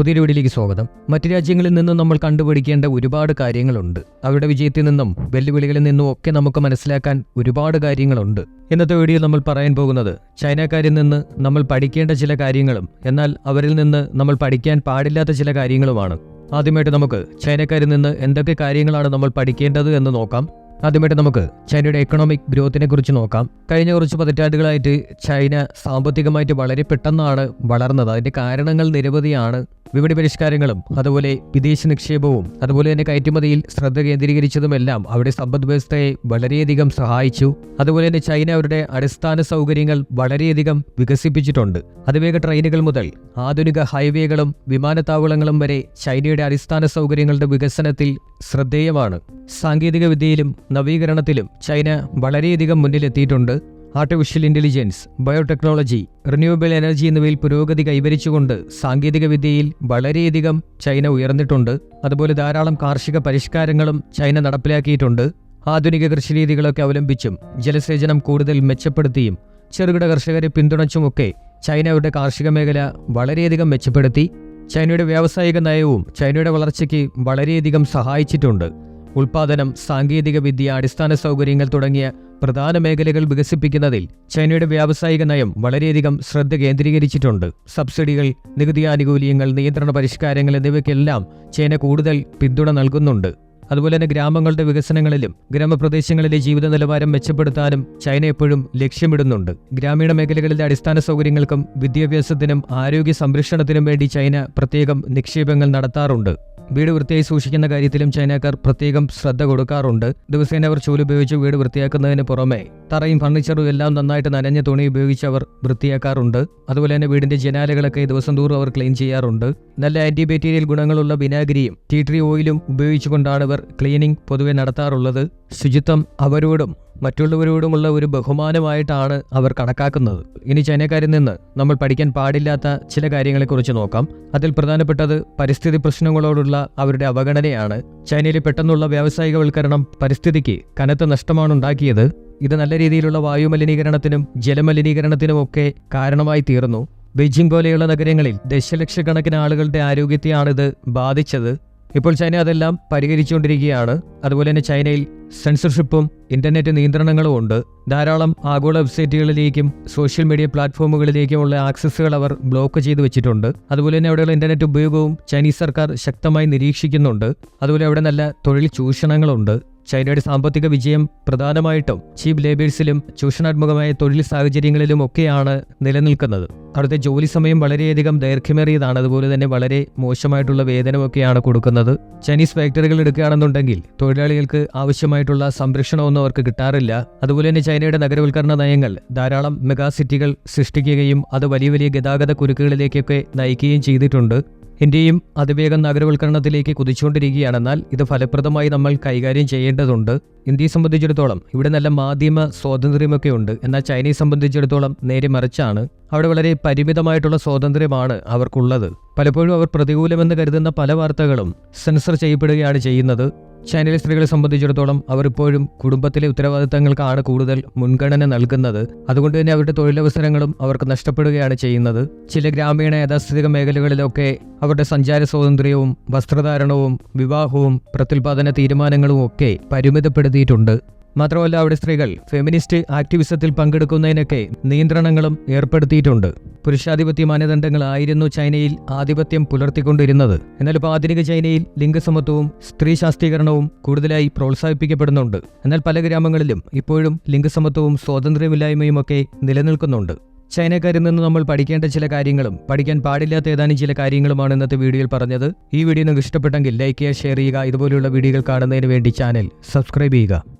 പുതിയൊരു വീഡിയോയിലേക്ക് സ്വാഗതം. മറ്റ് രാജ്യങ്ങളിൽ നിന്നും നമ്മൾ കണ്ടുപിടിക്കേണ്ട ഒരുപാട് കാര്യങ്ങളുണ്ട്. അവരുടെ വിജയത്തിൽ നിന്നും വെല്ലുവിളികളിൽ നിന്നും ഒക്കെ നമുക്ക് മനസ്സിലാക്കാൻ ഒരുപാട് കാര്യങ്ങളുണ്ട്. ഇന്നത്തെ വീഡിയോ നമ്മൾ പറയാൻ പോകുന്നത് ചൈനക്കാരിൽ നിന്ന് നമ്മൾ പഠിക്കേണ്ട ചില കാര്യങ്ങളും എന്നാൽ അവരിൽ നിന്ന് നമ്മൾ പഠിക്കാൻ പാടില്ലാത്ത ചില കാര്യങ്ങളുമാണ്. ആദ്യമായിട്ട് നമുക്ക് ചൈനക്കാരിൽ നിന്ന് എന്തൊക്കെ കാര്യങ്ങളാണ് നമ്മൾ പഠിക്കേണ്ടത് എന്ന് നോക്കാം. ആദ്യമായിട്ട് നമുക്ക് ചൈനയുടെ എക്കണോമിക് ഗ്രോത്തിനെ കുറിച്ച് നോക്കാം. കഴിഞ്ഞ കുറച്ച് പതിറ്റാണ്ടുകളായിട്ട് ചൈന സാമ്പത്തികമായിട്ട് വളരെ പെട്ടെന്നാണ് വളർന്നത്. അതിന്റെ കാരണങ്ങൾ നിരവധിയാണ്. വിപണി പരിഷ്കാരങ്ങളും അതുപോലെ വിദേശ നിക്ഷേപവും അതുപോലെ തന്നെ കയറ്റുമതിയിൽ ശ്രദ്ധ കേന്ദ്രീകരിച്ചതുമെല്ലാം അവിടെ സമ്പദ് വ്യവസ്ഥയെ വളരെയധികം സഹായിച്ചു. അതുപോലെ തന്നെ ചൈന അവരുടെ അടിസ്ഥാന സൗകര്യങ്ങൾ വളരെയധികം വികസിപ്പിച്ചിട്ടുണ്ട്. അതിവേഗ ട്രെയിനുകൾ മുതൽ ആധുനിക ഹൈവേകളും വിമാനത്താവളങ്ങളും വരെ ചൈനയുടെ അടിസ്ഥാന സൗകര്യങ്ങളുടെ വികസനത്തിൽ ശ്രദ്ധേയമാണ്. സാങ്കേതിക വിദ്യയിലും നവീകരണത്തിലും ചൈന വളരെയധികം മുന്നിലെത്തിയിട്ടുണ്ട്. Artificial intelligence biotechnology renewable energy എന്നിവയിൽ പുരോഗതി കൈവരിച്ചുകൊണ്ട് സാങ്കേതികവിദ്യയിൽ വളരെയധികം ചൈന ഉയർന്നിട്ടുണ്ട്. അതുപോലെ ധാരാളം കാർഷിക പരിഷ്കാരങ്ങളും ചൈന നടപ്പിലാക്കിയിട്ടുണ്ട്. ആധുനിക കൃഷിരീതികളൊക്കെ അവലംബിച്ചും ജലസേചനം കൂടുതൽ മെച്ചപ്പെടുത്തിയും ചെറുകിട കർഷകരെ പിന്തുണച്ചുമൊക്കെ ചൈനയുടെ കാർഷിക മേഖല വളരെയധികം മെച്ചപ്പെടുത്തി. ചൈനയുടെ വ്യാവസായിക നയവും ചൈനയുടെ വളർച്ചയ്ക്ക് വളരെയധികം സഹായിച്ചിട്ടുണ്ട്. ഉൽപാദനം സാങ്കേതിക വിദ്യ അടിസ്ഥാന സൗകര്യങ്ങൾ തുടങ്ങിയ പ്രധാന മേഖലകൾ വികസിപ്പിക്കുന്നതിൽ ചൈനയുടെ വ്യാവസായിക നയം വളരെയധികം ശ്രദ്ധ കേന്ദ്രീകരിച്ചിട്ടുണ്ട്. സബ്സിഡികൾ നികുതി ആനുകൂല്യങ്ങൾ നിയന്ത്രണ പരിഷ്കാരങ്ങൾ എന്നിവയ്ക്കെല്ലാം ചൈന കൂടുതൽ പിന്തുണ നൽകുന്നുണ്ട്. അതുപോലെ തന്നെ ഗ്രാമങ്ങളുടെ വികസനങ്ങളിലും ഗ്രാമപ്രദേശങ്ങളിലെ ജീവിത നിലവാരം മെച്ചപ്പെടുത്താനും ചൈന എപ്പോഴും ലക്ഷ്യമിടുന്നുണ്ട്. ഗ്രാമീണ മേഖലകളിലെ അടിസ്ഥാന സൗകര്യങ്ങൾക്കും വിദ്യാഭ്യാസത്തിനും ആരോഗ്യ സംരക്ഷണത്തിനും വേണ്ടി ചൈന പ്രത്യേകം നിക്ഷേപങ്ങൾ നടത്താറുണ്ട്. വീട് വൃത്തിയായി സൂക്ഷിക്കുന്ന കാര്യത്തിലും ചൈനക്കാർ പ്രത്യേകം ശ്രദ്ധ കൊടുക്കാറുണ്ട്. ദിവസേന അവർ ചൂലുപയോഗിച്ച് വീട് വൃത്തിയാക്കുന്നതിന് പുറമെ തറയും ഫർണിച്ചറും എല്ലാം നന്നായിട്ട് നനഞ്ഞ തുണി ഉപയോഗിച്ച് അവർ വൃത്തിയാക്കാറുണ്ട്. അതുപോലെ തന്നെ വീടിന്റെ ജനാലകളൊക്കെ ദിവസം തോറും അവർ ക്ലീൻ ചെയ്യാറുണ്ട്. നല്ല ആന്റിബാക്ടീരിയൽ ഗുണങ്ങളുള്ള വിനാഗിരിയും ടീ ട്രീ ഓയിലും ഉപയോഗിച്ചുകൊണ്ടാണ് ഇവർ ക്ലീനിംഗ് പൊതുവെ നടത്താറുള്ളത്. ശുചിത്വം അവരോടും മറ്റുള്ളവരോടുമുള്ള ഒരു ബഹുമാനമായിട്ടാണ് അവർ കണക്കാക്കുന്നത്. ഇനി ചൈനക്കാരിൽ നിന്ന് നമ്മൾ പഠിക്കാൻ പാടില്ലാത്ത ചില കാര്യങ്ങളെക്കുറിച്ച് നോക്കാം. അതിൽ പ്രധാനപ്പെട്ടത് പരിസ്ഥിതി പ്രശ്നങ്ങളോടുള്ള അവരുടെ അവഗണനയാണ്. ചൈനയിലെ പെട്ടെന്നുള്ള വ്യാവസായികവൽക്കരണം പരിസ്ഥിതിക്ക് കനത്ത നഷ്ടമാണ് ഉണ്ടാക്കിയത്. ഇത് നല്ല രീതിയിലുള്ള വായുമലിനീകരണത്തിനും ജലമലിനീകരണത്തിനുമൊക്കെ കാരണമായി തീർന്നു. ബെയ്ജിംഗ് പോലെയുള്ള നഗരങ്ങളിൽ ദശലക്ഷക്കണക്കിന് ആളുകളുടെ ആരോഗ്യത്തെയാണിത് ബാധിച്ചത്. ഇപ്പോൾ ചൈന അതെല്ലാം പരിഹരിച്ചുകൊണ്ടിരിക്കുകയാണ്. അതുപോലെ തന്നെ ചൈനയിൽ സെൻസർഷിപ്പും ഇന്റർനെറ്റ് നിയന്ത്രണങ്ങളും ഉണ്ട്. ധാരാളം ആഗോള വെബ്സൈറ്റുകളിലേക്കും സോഷ്യൽ മീഡിയ പ്ലാറ്റ്ഫോമുകളിലേക്കുമുള്ള ആക്സസുകൾ അവർ ബ്ലോക്ക് ചെയ്തു വെച്ചിട്ടുണ്ട്. അതുപോലെ തന്നെ അവിടെയുള്ള ഇന്റർനെറ്റ് ഉപയോഗവും ചൈനീസ് സർക്കാർ ശക്തമായി നിരീക്ഷിക്കുന്നുണ്ട്. അതുപോലെ അവിടെ നല്ല തൊഴിൽ ചൂഷണങ്ങളുണ്ട്. ചൈനയുടെ സാമ്പത്തിക വിജയം പ്രധാനമായിട്ടും ചീപ്പ് ലേബേഴ്സിലും ചൂഷണാത്മകമായ തൊഴിൽ സാഹചര്യങ്ങളിലും ഒക്കെയാണ് നിലനിൽക്കുന്നത്. അവിടുത്തെ ജോലി സമയം വളരെയധികം ദൈർഘ്യമേറിയതാണ്. അതുപോലെ തന്നെ വളരെ മോശമായിട്ടുള്ള വേതനമൊക്കെയാണ് കൊടുക്കുന്നത്. ചൈനീസ് ഫാക്ടറികൾ എടുക്കുകയാണെന്നുണ്ടെങ്കിൽ തൊഴിലാളികൾക്ക് ആവശ്യമായിട്ടുള്ള സംരക്ഷണമൊന്നും അവർക്ക് കിട്ടാറില്ല. അതുപോലെ തന്നെ ചൈനയുടെ നഗരവൽക്കരണ നയങ്ങൾ ധാരാളം മെഗാ സിറ്റികൾ സൃഷ്ടിക്കുകയും അത് വലിയ വലിയ ഗതാഗത കുരുക്കുകളിലേക്കൊക്കെ നയിക്കുകയും ചെയ്തിട്ടുണ്ട്. ഇന്ത്യയും അതിവേഗം നഗരവൽക്കരണത്തിലേക്ക് കുതിച്ചുകൊണ്ടിരിക്കുകയാണെന്നാൽ ഇത് ഫലപ്രദമായി നമ്മൾ കൈകാര്യം ചെയ്യേണ്ടതുണ്ട്. ഇന്ത്യയെ സംബന്ധിച്ചിടത്തോളം ഇവിടെ നല്ല മാധ്യമ സ്വാതന്ത്ര്യമൊക്കെ ഉണ്ട് എന്നാൽ ചൈനയെ സംബന്ധിച്ചിടത്തോളം നേരെ മറിച്ചാണ്. അവിടെ വളരെ പരിമിതമായിട്ടുള്ള സ്വാതന്ത്ര്യമാണ് അവർക്കുള്ളത്. പലപ്പോഴും അവർ പ്രതികൂലമെന്ന് കരുതുന്ന പല വാർത്തകളും സെൻസർ ചെയ്യപ്പെടുകയാണ് ചെയ്യുന്നത്. ചൈനയിലെ സ്ത്രീകളെ സംബന്ധിച്ചിടത്തോളം അവർ ഇപ്പോഴും കുടുംബത്തിലെ ഉത്തരവാദിത്തങ്ങൾക്കാണ് കൂടുതൽ മുൻഗണന നൽകുന്നത്. അതുകൊണ്ട് തന്നെ അവരുടെ തൊഴിലവസരങ്ങളും അവർക്ക് നഷ്ടപ്പെടുകയാണ് ചെയ്യുന്നത്. ചില ഗ്രാമീണ യാഥാസ്ഥിതിക മേഖലകളിലൊക്കെ അവരുടെ സഞ്ചാര സ്വാതന്ത്ര്യവും വസ്ത്രധാരണവും വിവാഹവും പ്രത്യുൽപാദന തീരുമാനങ്ങളും ഒക്കെ പരിമിതപ്പെടുത്തിയിട്ടുണ്ട്. മാത്രമല്ല അവിടെ സ്ത്രീകൾ ഫെമിനിസ്റ്റ് ആക്ടിവിസത്തിൽ പങ്കെടുക്കുന്നതിനൊക്കെ നിയന്ത്രണങ്ങളും ഏർപ്പെടുത്തിയിട്ടുണ്ട്. പുരുഷാധിപത്യ മാനദണ്ഡങ്ങളായിരുന്നു ചൈനയിൽ ആധിപത്യം പുലർത്തിക്കൊണ്ടിരുന്നത്. എന്നാൽ ഇപ്പോൾ ആധുനിക ചൈനയിൽ ലിംഗസമത്വവും സ്ത്രീ ശാസ്ത്രീകരണവും കൂടുതലായി പ്രോത്സാഹിപ്പിക്കപ്പെടുന്നുണ്ട്. എന്നാൽ പല ഗ്രാമങ്ങളിലും ഇപ്പോഴും ലിംഗസമത്വവും സ്വാതന്ത്ര്യമില്ലായ്മയും ഒക്കെ നിലനിൽക്കുന്നുണ്ട്. ചൈനക്കാരിൽ നിന്ന് നമ്മൾ പഠിക്കേണ്ട ചില കാര്യങ്ങളും പഠിക്കാൻ പാടില്ലാത്ത ഏതാനും ചില കാര്യങ്ങളുമാണ് ഇന്നത്തെ വീഡിയോയിൽ പറഞ്ഞത്. ഈ വീഡിയോ നിങ്ങൾക്ക് ഇഷ്ടപ്പെട്ടെങ്കിൽ ലൈക്ക് ചെയ്യുക ഷെയർ ചെയ്യുക. ഇതുപോലെയുള്ള വീഡിയോകൾ കാണുന്നതിന് വേണ്ടി ചാനൽ സബ്സ്ക്രൈബ് ചെയ്യുക.